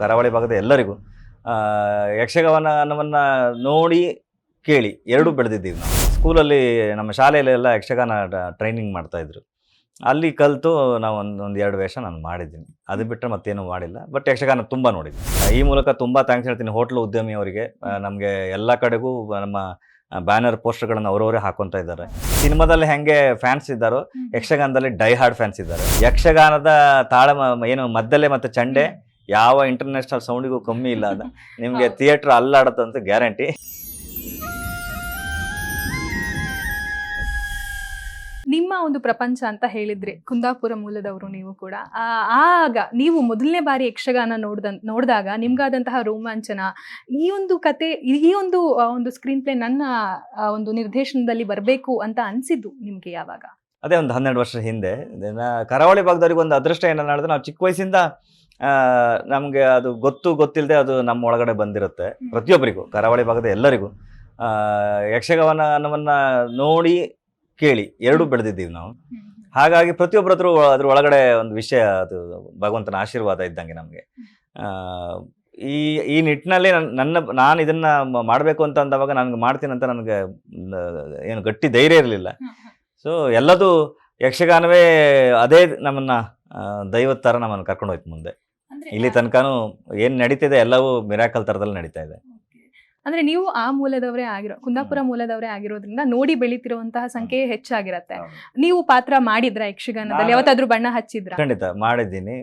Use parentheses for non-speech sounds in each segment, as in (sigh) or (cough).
ಕರಾವಳಿ ಭಾಗದ ಎಲ್ಲರಿಗೂ ಯಕ್ಷಗಾನವನ್ನು ನೋಡಿ ಕೇಳಿ ಎರಡೂ ಬೆಳೆದಿದ್ದೀವಿ ನಾವು. ಸ್ಕೂಲಲ್ಲಿ ನಮ್ಮ ಶಾಲೆಯಲ್ಲೆಲ್ಲ ಯಕ್ಷಗಾನ ಟ್ರೈನಿಂಗ್ ಮಾಡ್ತಾಯಿದ್ರು ಅಲ್ಲಿ ಕಲಿತು ನಾವು ಒಂದು ಒಂದು ಎರಡು ವೇಷ ನಾನು ಮಾಡಿದ್ದೀನಿ. ಅದು ಬಿಟ್ಟರೆ ಮತ್ತೇನು ಮಾಡಿಲ್ಲ. ಬಟ್ ಯಕ್ಷಗಾನ ತುಂಬ ನೋಡಿದ್ದೀನಿ ಈ ಮೂಲಕ ತುಂಬ ಥ್ಯಾಂಕ್ಸ್ ಹೇಳ್ತೀನಿ ಹೋಟ್ಲು ಉದ್ಯಮಿಯವರಿಗೆ. ನಮಗೆ ಎಲ್ಲ ಕಡೆಗೂ ನಮ್ಮ ಬ್ಯಾನರ್ ಪೋಸ್ಟರ್ಗಳನ್ನು ಅವರವರೇ ಹಾಕೊತಾ ಇದ್ದಾರೆ. ಸಿನಿಮಾದಲ್ಲಿ ಹೆಂಗೆ ಫ್ಯಾನ್ಸ್ ಇದ್ದಾರೋ ಯಕ್ಷಗಾನದಲ್ಲಿ ಡೈ ಹಾರ್ಡ್ ಫ್ಯಾನ್ಸ್ ಇದ್ದಾರೆ. ಯಕ್ಷಗಾನದ ತಾಳ ಏನು ಮದ್ದಲೆ ಮತ್ತು ಚಂಡೆ ಯಾವ ಇಂಟರ್ನ್ಯಾಷನಲ್ ಸೌಂಡಿಗೂ ಕಮ್ಮಿ ಇಲ್ಲ ಅದ ನಿಮಗೆ ಥಿಯೇಟ್ರ್ ಅಲ್ಲಾಡತ್ತಂತ ಗ್ಯಾರಂಟಿ ನಿಮ್ಮ ಒಂದು ಪ್ರಪಂಚ ಅಂತ ಹೇಳಿದ್ರೆ ಕುಂದಾಪುರ ಮೂಲದವರು ನೀವು ಕೂಡ ಆಗ ನೀವು ಮೊದಲನೇ ಬಾರಿ ಯಕ್ಷಗಾನ ನೋಡ್ದ ನೋಡಿದಾಗ ನಿಮ್ಗಾದಂತಹ ರೋಮಾಂಚನ ಈ ಒಂದು ಕತೆ ಈ ಒಂದು ಒಂದು ಸ್ಕ್ರೀನ್ ಪ್ಲೇ ನನ್ನ ಒಂದು ನಿರ್ದೇಶನದಲ್ಲಿ ಬರಬೇಕು ಅಂತ ಅನ್ಸಿದ್ದು ನಿಮಗೆ ಯಾವಾಗ? ಅದೇ ಒಂದು ಹನ್ನೆರಡು ವರ್ಷ ಹಿಂದೆ. ಕರಾವಳಿ ಭಾಗದವ್ರಿಗೆ ಒಂದು ಅದೃಷ್ಟ ಏನನ್ನ ನಾವು ಚಿಕ್ಕ ವಯಸ್ಸಿಂದ ನಮಗೆ ಅದು ಗೊತ್ತು ಗೊತ್ತಿಲ್ಲದೆ ಅದು ನಮ್ಮ ಒಳಗಡೆ ಬಂದಿರುತ್ತೆ. ಪ್ರತಿಯೊಬ್ಬರಿಗೂ ಕರಾವಳಿ ಭಾಗದ ಎಲ್ಲರಿಗೂ. ಯಕ್ಷಗಾನವನ್ನು ನೋಡಿ ಕೇಳಿ ಎರಡೂ ಬೆಳೆದಿದ್ದೀವಿ ನಾವು. ಹಾಗಾಗಿ ಪ್ರತಿಯೊಬ್ಬರ ಹತ್ರ ಅದ್ರ ಒಳಗಡೆ ಒಂದು ವಿಷಯ ಅದು ಭಗವಂತನ ಆಶೀರ್ವಾದ ಇದ್ದಂಗೆ ನಮಗೆ. ಈ ಈ ನಿಟ್ಟಿನಲ್ಲಿ ನನ್- ನನ್ನ ನಾನು ಇದನ್ನ ಮಾಡಬೇಕು ಅಂತ ಅಂದವಾಗ ನನಗೆ ಮಾಡ್ತೀನಿ ಅಂತ ನನಗೆ ಏನು ಗಟ್ಟಿ ಧೈರ್ಯ ಇರಲಿಲ್ಲ. ಸೊ ಎಲ್ಲದೂ ಯಕ್ಷಗಾನವೇ ಅದೇ ನಮ್ಮನ್ನು ದೈವತ್ತರ ದೈವದ ಥರ ನಮ್ಮನ್ನು ಕರ್ಕೊಂಡು ಹೋಯ್ತು ಮುಂದೆ. ಇಲ್ಲಿ ತನಕನೂ ಏನು ನಡೀತಿದೆ ಎಲ್ಲವೂ ಮಿರಾಕಲ್ ಥರದಲ್ಲಿ ನಡೀತಾ ಇದೆ. ಅಂದ್ರೆ ನೀವು ಆ ಮೂಲದವರೇ ಆಗಿರೋ ಕುಂದಾಪುರ ಮೂಲದವರೇ ಆಗಿರೋದ್ರಿಂದ ನೋಡಿ ಬೆಳೀತಿರುವಂತಹ ಸಂಖ್ಯೆ ಹೆಚ್ಚಾಗಿರತ್ತೆ. ನೀವು ಪಾತ್ರ ಮಾಡಿದ್ರ ಯಕ್ಷಗಾನದಲ್ಲಿ? ನಾನು- ಯಾವತ್ತಾದ್ರೂ ಬಣ್ಣ ಹಚ್ಚಿದ್ರ? ಖಂಡಿತ ಮಾಡಿದ್ದೀನಿ.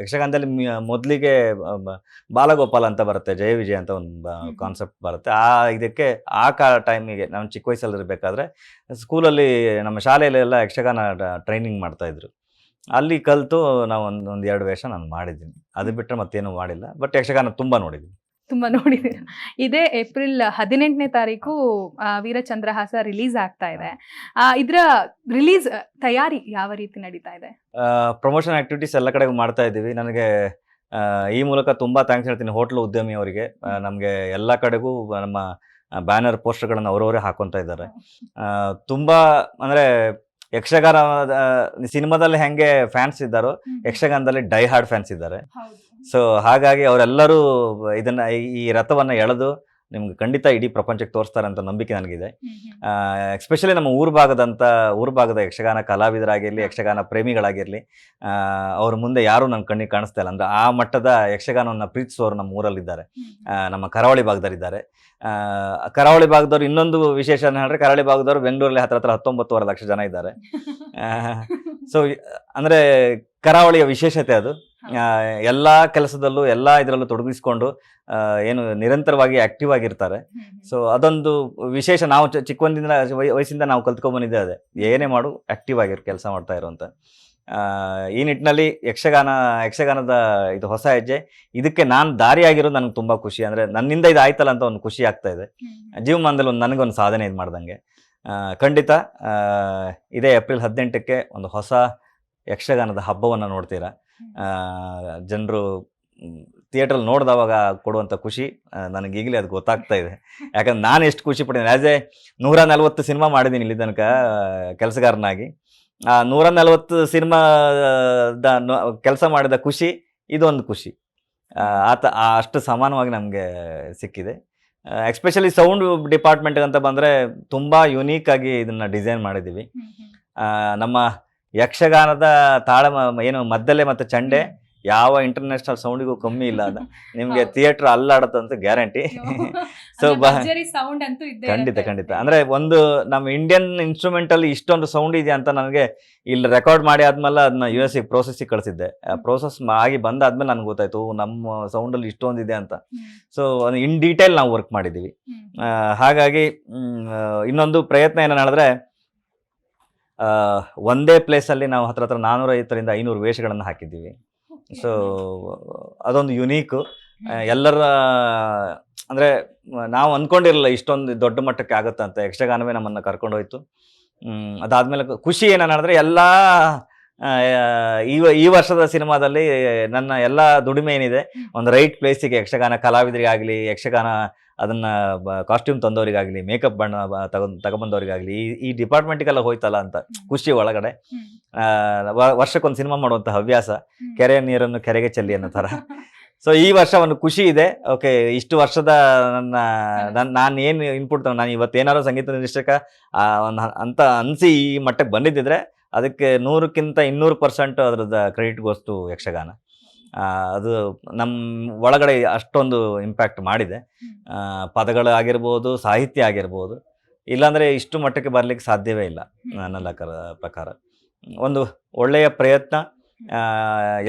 ಯಕ್ಷಗಾನದಲ್ಲಿ ಮೊದಲಿಗೆ ಬಾಲಗೋಪಾಲ ಅಂತ ಬರುತ್ತೆ ಜಯ ವಿಜಯ ಅಂತ ಒಂದು. ಕಾನ್ಸೆಪ್ಟ್ ಬರುತ್ತೆ. ಆ ಇದಕ್ಕೆ ಆ ಕಾ ಟೈಮಿಗೆ ನಾವು ಚಿಕ್ಕ ವಯಸ್ಸಲ್ಲಿ ಇರಬೇಕಾದ್ರೆ ಸ್ಕೂಲಲ್ಲಿ ನಮ್ಮ ಶಾಲೆಯಲ್ಲೆಲ್ಲ ಯಕ್ಷಗಾನ ಟ್ರೈನಿಂಗ್ ಮಾಡ್ತಾ ಇದ್ರು. ಅಲ್ಲಿ ಕಲಿತು ನಾವು ಒಂದು ಒಂದು ಎರಡು ವೇಷ ನಾನು ಮಾಡಿದ್ದೀನಿ. ಅದು ಬಿಟ್ಟರೆ ಮತ್ತೇನು ಮಾಡಿಲ್ಲ. ಬಟ್ ಯಕ್ಷಗಾನ ತುಂಬ ನೋಡಿದ್ದೀನಿ. ತುಂಬಾ ನೋಡಿದೀರ ಇದೇ ಏಪ್ರಿಲ್ ಹದಿನೆಂಟನೇ ತಾರೀಕು ವೀರಚಂದ್ರಹಾಸ ರಿಲೀಸ್ ಆಗ್ತಾ ಇದೆ. ಇದರ ರಿಲೀಸ್ ತಯಾರಿ ಯಾವ ರೀತಿ ನಡೀತಾ ಇದೆ? ಪ್ರಮೋಷನ್ ಆಕ್ಟಿವಿಟೀಸ್ ಎಲ್ಲ ಕಡೆಗೂ ಮಾಡ್ತಾ ಇದ್ದೀವಿ. ನನಗೆ ಈ ಮೂಲಕ ತುಂಬ ಥ್ಯಾಂಕ್ಸ್ ಹೇಳ್ತೀನಿ ಹೋಟ್ಲು ಉದ್ಯಮಿಯವರಿಗೆ ನಮಗೆ ಎಲ್ಲ ಕಡೆಗೂ ನಮ್ಮ ಬ್ಯಾನರ್ ಪೋಸ್ಟರ್ಗಳನ್ನು ಅವರವರೇ ಹಾಕೊತಾ ಇದ್ದಾರೆ. ತುಂಬ ಅಂದರೆ ಯಕ್ಷಗಾನ ಸಿನಿಮಾದಲ್ಲಿ ಹೆಂಗೆ ಫ್ಯಾನ್ಸ್ ಇದ್ದಾರೋ ಯಕ್ಷಗಾನದಲ್ಲಿ ಡೈ ಹಾರ್ಡ್ ಫ್ಯಾನ್ಸ್ ಇದ್ದಾರೆ ಸೊ ಹಾಗಾಗಿ ಅವರೆಲ್ಲರೂ ಇದನ್ನ ಈ- ರಥವನ್ನ ರಥವನ್ನು ಎಳೆದು ನಿಮ್ಗೆ ಖಂಡಿತ ಇಡೀ ಪ್ರಪಂಚಕ್ಕೆ ತೋರಿಸ್ತಾರೆ ಅಂತ ನಂಬಿಕೆ ನನಗಿದೆ. ಎಸ್ಪೆಷಲಿ ನಮ್ಮ ಊರು ಭಾಗದಂಥ ಊರು ಭಾಗದ ಯಕ್ಷಗಾನ ಕಲಾವಿದರಾಗಿರಲಿ ಯಕ್ಷಗಾನ ಪ್ರೇಮಿಗಳಾಗಿರಲಿ ಅವ್ರ ಮುಂದೆ ಯಾರೂ ನನ್ನ ಕಣ್ಣಿಗೆ ಕಾಣಿಸ್ತಾ ಇಲ್ಲ. ಅಂದರೆ ಆ ಮಟ್ಟದ ಯಕ್ಷಗಾನವನ್ನು ಪ್ರೀತಿಸುವವರು ನಮ್ಮ ಊರಲ್ಲಿದ್ದಾರೆ. ನಮ್ಮ ಕರಾವಳಿ ಭಾಗದಲ್ಲಿದ್ದಾರೆ. ಕರಾವಳಿ ಭಾಗದವ್ರು ಇನ್ನೊಂದು ವಿಶೇಷ ಅಂತ ಹೇಳಿದ್ರೆ ಕರಾವಳಿ ಭಾಗದವರು ಬೆಂಗಳೂರಲ್ಲಿ ಹತ್ರ ಹತ್ರ ಹತ್ತೊಂಬತ್ತುವರೆ ಲಕ್ಷ ಜನ ಇದ್ದಾರೆ. ಸೊ ಅಂದರೆ ಕರಾವಳಿಯ ವಿಶೇಷತೆ ಅದು. ಎಲ್ಲ ಕೆಲಸದಲ್ಲೂ ಎಲ್ಲ ಇದರಲ್ಲೂ ತೊಡಗಿಸ್ಕೊಂಡು ಏನು ನಿರಂತರವಾಗಿ ಆಕ್ಟಿವ್ ಆಗಿರ್ತಾರೆ. ಸೊ ಅದೊಂದು ವಿಶೇಷ ನಾವು ಚ- ಚಿಕ್ಕವನಿಂದ ವಯ- ವಯಸ್ಸಿಂದ ನಾವು ಕಲ್ತ್ಕೊಂಡ್ಬಂದಿದ್ದೆ ಅದೇ. ಏನೇ ಮಾಡು ಆಕ್ಟಿವ್ ಆಗಿರೋ ಕೆಲಸ ಮಾಡ್ತಾ ಇರುವಂತ ಈ ನಿಟ್ಟಿನಲ್ಲಿ ಯಕ್ಷಗಾನ ಯಕ್ಷಗಾನದ ಇದು ಹೊಸ ಹೆಜ್ಜೆ. ಇದಕ್ಕೆ ನಾನು ದಾರಿಯಾಗಿರೋದು ನನಗೆ ತುಂಬ ಖುಷಿ. ಅಂದರೆ ನನ್ನಿಂದ ಇದು ಆಯ್ತಲ್ಲ ಅಂತ ಒಂದು ಖುಷಿ ಆಗ್ತಾ ಇದೆ. ಜೀವಮಾನದಲ್ಲಿ ಒಂದು ನನಗೊಂದು ಸಾಧನೆ ಇದು ಮಾಡ್ದಂಗೆ. ಖಂಡಿತ ಇದೇ ಏಪ್ರಿಲ್ ಹದಿನೆಂಟಕ್ಕೆ ಒಂದು ಹೊಸ ಯಕ್ಷಗಾನದ ಹಬ್ಬವನ್ನು ನೋಡ್ತೀರಾ. ಜನರು ಥಿಯೇಟ್ರಲ್ಲಿ ನೋಡಿದವಾಗ ಕೊಡುವಂಥ ಖುಷಿ ನನಗೆ ಈಗಲೇ ಅದು ಗೊತ್ತಾಗ್ತಾ ಇದೆ. ಯಾಕಂದ್ರೆ ನಾನು ಎಷ್ಟು ಖುಷಿ ಪಟ್ಟಿದ್ದೀನಿ. ಆ್ಯಸ್ ಎ ನೂರ ನಲ್ವತ್ತು ಸಿನಿಮಾ ಮಾಡಿದ್ದೀನಿ ಇಲ್ಲಿ ತನಕ ಕೆಲಸಗಾರನಾಗಿ. ಆ ನೂರ ನಲ್ವತ್ತು ಸಿನಿಮಾದ ಕೆಲಸ ಮಾಡಿದ ಖುಷಿ ಇದೊಂದು ಖುಷಿ. ಆತ ಅಷ್ಟು ಸಮಾನವಾಗಿ ನಮಗೆ ಸಿಕ್ಕಿದೆ. ಎಕ್ಸ್ಪೆಷಲಿ ಸೌಂಡ್ ಡಿಪಾರ್ಟ್ಮೆಂಟ್ ಅಂತ ಬಂದರೆ ತುಂಬ ಯುನೀಕ್ ಆಗಿ ಇದನ್ನು ಡಿಸೈನ್ ಮಾಡಿದ್ದೀವಿ. ನಮ್ಮ ಯಕ್ಷಗಾನದ ತಾಳ ಏನು ಮದ್ದಲೆ ಮತ್ತು ಚಂಡೆ ಯಾವ ಇಂಟರ್ನ್ಯಾಷನಲ್ ಸೌಂಡಿಗೂ ಕಮ್ಮಿ ಇಲ್ಲ ಅದ ನಿಮಗೆ ಥಿಯೇಟ್ರ್ ಅಲ್ಲಾಡತ್ತಂತ ಗ್ಯಾರಂಟಿ ಸೊ ಬ ಸೌಂಡ್ ಅಂತೂ ಖಂಡಿತ ಖಂಡಿತ. ಅಂದ್ರೆ ಒಂದು ನಮ್ಮ ಇಂಡಿಯನ್ ಇನ್ಸ್ಟ್ರೂಮೆಂಟ್ ಅಲ್ಲಿ ಇಷ್ಟೊಂದು ಸೌಂಡ್ ಇದೆ ಅಂತ ನನಗೆ ಇಲ್ಲಿ ರೆಕಾರ್ಡ್ ಮಾಡಿ ಆದ್ಮೇಲೆ ಅದನ್ನ ಯು ಎಸ್ ಪ್ರೋಸೆಸ್ಗೆ ಕಳಿಸಿದ್ದೆ. ಪ್ರೋಸೆಸ್ ಆಗಿ ಬಂದಾದ್ಮೇಲೆ ನನಗೆ ಗೊತ್ತಾಯ್ತು ನಮ್ಮ ಸೌಂಡ್ ಅಲ್ಲಿ ಇಷ್ಟೊಂದು ಇದೆ ಅಂತ. ಸೊ ಇನ್ ಡೀಟೇಲ್ ನಾವು ವರ್ಕ್ ಮಾಡಿದೀವಿ ಹಾಗಾಗಿ ಇನ್ನೊಂದು ಪ್ರಯತ್ನ ಏನನ್ನ ಹೇಳಿದ್ರೆ ಒಂದೇ ಪ್ಲೇಸಲ್ಲಿ ನಾವು ಹತ್ರ ಹತ್ರ ನಾನ್ನೂರೈವತ್ತರಿಂದ ಐನೂರು ವೇಷಗಳನ್ನು ಹಾಕಿದ್ದೀವಿ. ಸೊ ಅದೊಂದು ಯುನೀಕು ಎಲ್ಲರ ಅಂದರೆ ನಾವು ಅಂದ್ಕೊಂಡಿರಲಿಲ್ಲ ಇಷ್ಟೊಂದು ದೊಡ್ಡ ಮಟ್ಟಕ್ಕೆ ಆಗುತ್ತೆ ಅಂತ. ಯಕ್ಷಗಾನವೇ ನಮ್ಮನ್ನು ಕರ್ಕೊಂಡೋಯ್ತು. ಅದಾದಮೇಲೆ ಖುಷಿ ಏನನ್ನ ಹೇಳಿದ್ರೆ ಎಲ್ಲ ಈ ಈ ವರ್ಷದ ಸಿನಿಮಾದಲ್ಲಿ ನನ್ನ ಎಲ್ಲ ದುಡಿಮೆ ಏನಿದೆ ಒಂದು ರೈಟ್ ಪ್ಲೇಸಿಗೆ ಯಕ್ಷಗಾನ ಕಲಾವಿದರಿಗಾಗಲಿ ಯಕ್ಷಗಾನ ಅದನ್ನ ಕಾಸ್ಟ್ಯೂಮ್ ತಂದವರಿಗಾಗಲಿ ಮೇಕಪ್ ಬಣ್ಣ ತಗೊಂಡ್ ತಗೊಂಬಂದವರಿಗಾಗಲಿ ಈ ಈ ಡಿಪಾರ್ಟ್ಮೆಂಟಿಗೆಲ್ಲ ಹೋಯ್ತಲ್ಲ ಅಂತ ಖುಷಿ ಒಳಗಡೆ. ವರ್ಷಕ್ಕೊಂದು ಸಿನಿಮಾ ಮಾಡುವಂಥ ಹವ್ಯಾಸ. ಕೆರೆಯ ನೀರನ್ನು ಕೆರೆಗೆ ಚೆಲ್ಲಿ ಅನ್ನೋ ಥರ. (laughs) ಸೊ ಈ ವರ್ಷ ಒಂದು ಖುಷಿ ಇದೆ. ಓಕೆ ಇಷ್ಟು ವರ್ಷದ ನನ್ನ ನನ್ನ ನಾನು ಏನು ಇನ್ಪುಟ್ ನಾನು ಇವತ್ತು ಏನಾದ್ರು ಸಂಗೀತ ನಿರ್ದೇಶಕ ಒಂದು ಅಂತ ಅನಿಸಿ ಈ ಮಟ್ಟಕ್ಕೆ ಬಂದಿದ್ದಿದ್ರೆ ಅದಕ್ಕೆ ನೂರಕ್ಕಿಂತ ಇನ್ನೂರು ಪರ್ಸೆಂಟ್ ಅದ್ರದ್ದು ಕ್ರೆಡಿಟ್ ಗೋಸ್ತು ಯಕ್ಷಗಾನ. ಅದು ನಮ್ಮ ಒಳಗಡೆ ಅಷ್ಟೊಂದು ಇಂಪ್ಯಾಕ್ಟ್ ಮಾಡಿದೆ. ಪದಗಳು ಆಗಿರ್ಬೋದು, ಸಾಹಿತ್ಯ ಆಗಿರ್ಬೋದು. ಇಲ್ಲಾಂದರೆ ಇಷ್ಟು ಮಟ್ಟಕ್ಕೆ ಬರಲಿಕ್ಕೆ ಸಾಧ್ಯವೇ ಇಲ್ಲ ನನ್ನ ಲೆಕ್ಕದ ಪ್ರಕಾರ. ಒಂದು ಒಳ್ಳೆಯ ಪ್ರಯತ್ನ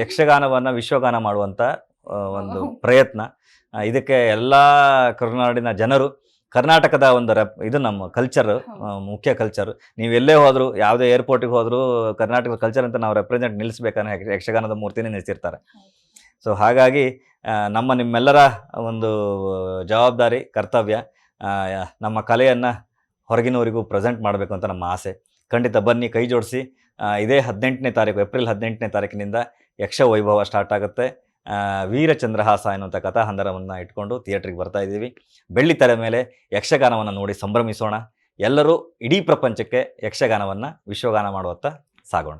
ಯಕ್ಷಗಾನವನ್ನು ವಿಶ್ವಗಾನ ಮಾಡುವಂಥ ಒಂದು ಪ್ರಯತ್ನ. ಇದಕ್ಕೆ ಎಲ್ಲ ಕರುನಾಡಿನ ಜನರು ಕರ್ನಾಟಕದ ಒಂದು ರೆಪ್ ಇದು ನಮ್ಮ ಕಲ್ಚರ್ ಮುಖ್ಯ ಕಲ್ಚರ್ ನೀವು ಎಲ್ಲೇ ಹೋದ್ರು ಯಾವುದೇ ಏರ್ಪೋರ್ಟಿಗೆ ಹೋದ್ರು ಕರ್ನಾಟಕದ ಕಲ್ಚರ್ ಅಂತ ನಾವು ರೆಪ್ರೆಸೆಂಟ್ ನಿಲ್ಲಿಸ್ಬೇಕನ್ನೋ ಯಕ್ಷ- ಯಕ್ಷಗಾನದ ಮೂರ್ತಿನೇ ನಿಲ್ಲಿಸಿರ್ತಾರೆ ಸೊ ಹಾಗಾಗಿ ನಮ್ಮ ನಿಮ್ಮೆಲ್ಲರ ಒಂದು ಜವಾಬ್ದಾರಿ ಕರ್ತವ್ಯ ನಮ್ಮ ಕಲೆಯನ್ನು ಹೊರಗಿನವರಿಗೂ ಪ್ರೆಸೆಂಟ್ ಮಾಡಬೇಕು ಅಂತ ನಮ್ಮ ಆಸೆ. ಖಂಡಿತ ಬನ್ನಿ ಕೈ ಜೋಡಿಸಿ. ಇದೇ ಹದಿನೆಂಟನೇ ತಾರೀಕು ಏಪ್ರಿಲ್ ಹದಿನೆಂಟನೇ ತಾರೀಕಿನಿಂದ ಯಕ್ಷ ವೈಭವ ಸ್ಟಾರ್ಟ್ ಆಗುತ್ತೆ. ವೀರಚಂದ್ರಹಾಸ ಎನ್ನುವಂಥ ಕಥಾಹಂದರವನ್ನು ಇಟ್ಕೊಂಡು ಥಿಯೇಟ್ರಿಗೆ ಬರ್ತಾ ಇದ್ದೀವಿ. ಬೆಳ್ಳಿ ತಲೆ ಮೇಲೆ ಯಕ್ಷಗಾನವನ್ನು ನೋಡಿ ಸಂಭ್ರಮಿಸೋಣ. ಎಲ್ಲರೂ ಇಡೀ ಪ್ರಪಂಚಕ್ಕೆ ಯಕ್ಷಗಾನವನ್ನು ವಿಶ್ವಗಾನ ಮಾಡುವತ್ತ ಸಾಗೋಣ.